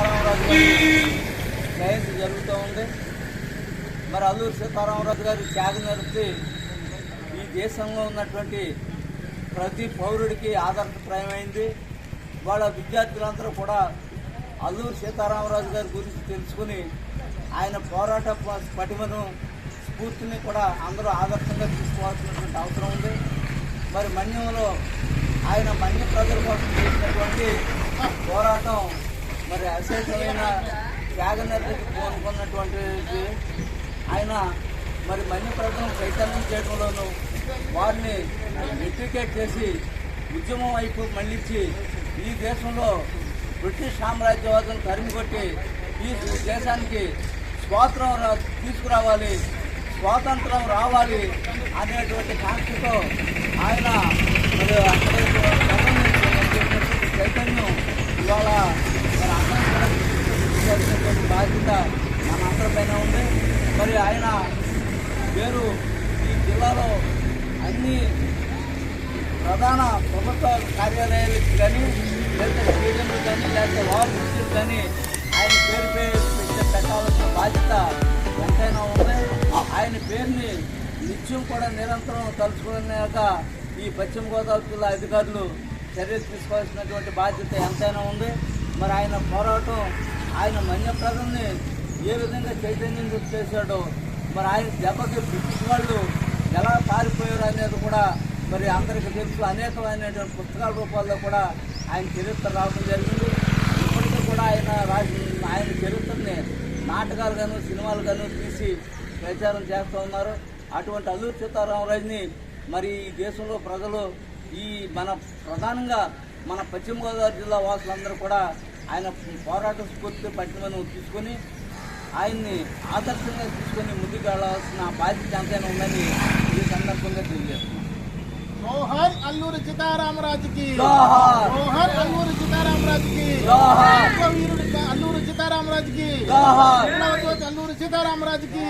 సీతారామరాజు జరుగుతూ ఉంది. మరి అల్లూరు సీతారామరాజు గారి త్యాగ జరిపి ఈ దేశంలో ఉన్నటువంటి ప్రతి పౌరుడికి ఆదర్శప్రాయమైంది. వాళ్ళ విద్యార్థులందరూ కూడా అల్లూరు సీతారామరాజు గారి గురించి తెలుసుకుని ఆయన పోరాట పటిమను స్ఫూర్తిని కూడా అందరూ ఆదర్శంగా తీసుకోవాల్సినటువంటి అవసరం ఉంది. మరి మన్యంలో ఆయన మన్య ప్రజల కోసం చేసినటువంటి పోరాటం మరి అశేషమైన త్యాగనిరతికి కోరుకున్నటువంటి ఆయన మరి మన్య ప్రజలను చైతన్యం చేయడంలోనూ వారిని ఎడ్యుకేట్ చేసి ఉద్యమం వైపు మళ్ళించి ఈ దేశంలో బ్రిటిష్ సామ్రాజ్యవాదం తరిమికొట్టి ఈ దేశానికి స్వాతంత్రం తీసుకురావాలి స్వాతంత్రం రావాలి అనేటువంటి కాంక్షతో ఆయన మరి అక్కడ చేసినటువంటి చైతన్యం ఇవాళ మరి అందరం కూడా గుర్తించాల్సినటువంటి బాధ్యత మన అందరిపైన ఉంది. మరి ఆయన పేరు ఈ జిల్లాలో అన్ని ప్రధాన ప్రభుత్వ కార్యాలయాలకు కానీ లేదా స్టేడియంలు కానీ లేదా వార్ కానీ ఆయన పేరు పేరు పెట్టే పెట్టాల్సిన బాధ్యత ఎంతైనా ఉంది. ఆయన పేరుని నిత్యం కూడా నిరంతరం తలుచుకునేక ఈ పశ్చిమ గోదావరి జిల్లా అధికారులు చర్యలు తీసుకోవాల్సినటువంటి బాధ్యత ఎంతైనా ఉంది. మరి ఆయన పోరాటం ఆయన మన్య ప్రజల్ని ఏ విధంగా చైతన్యం చేశాడో మరి ఆయన దెబ్బకి బ్రిటిష్ వాళ్ళు ఎలా పారిపోయారు అనేది కూడా మరి అందరికీ తెలుసు. అనేకమైనటువంటి పుస్తకాల రూపాల్లో కూడా ఆయన చరిత్ర రావడం జరిగింది. ఇప్పటికీ కూడా ఆయన రాసి ఆయన చరిత్రని నాటకాలు గాను సినిమాలు గాను తీసి ప్రచారం చేస్తూ ఉన్నారు. అటువంటి అల్లూరి సీతారామరాజుని మరి ఈ దేశంలో ప్రజలు ఈ మన ప్రధానంగా మన పశ్చిమ గోదావరి జిల్లా వాసులందరూ కూడా ఆయన పోరాట స్ఫూర్తి పట్టిమను తీసుకొని ఆయన్ని ఆదర్శంగా తీసుకొని ముందుకు వెళ్ళాల్సిన బాధ్యత ఎంతైనా ఉందని ఈ సందర్భంగా తెలియజేస్తున్నాం. జోహర్ అల్లూరి సీతారామరాజుకి. జోహార్. అల్లూరి సీతారామరాజుకి. వీరుడు అల్లూరి సీతారామరాజుకి. అల్లూరి సీతారామరాజుకి.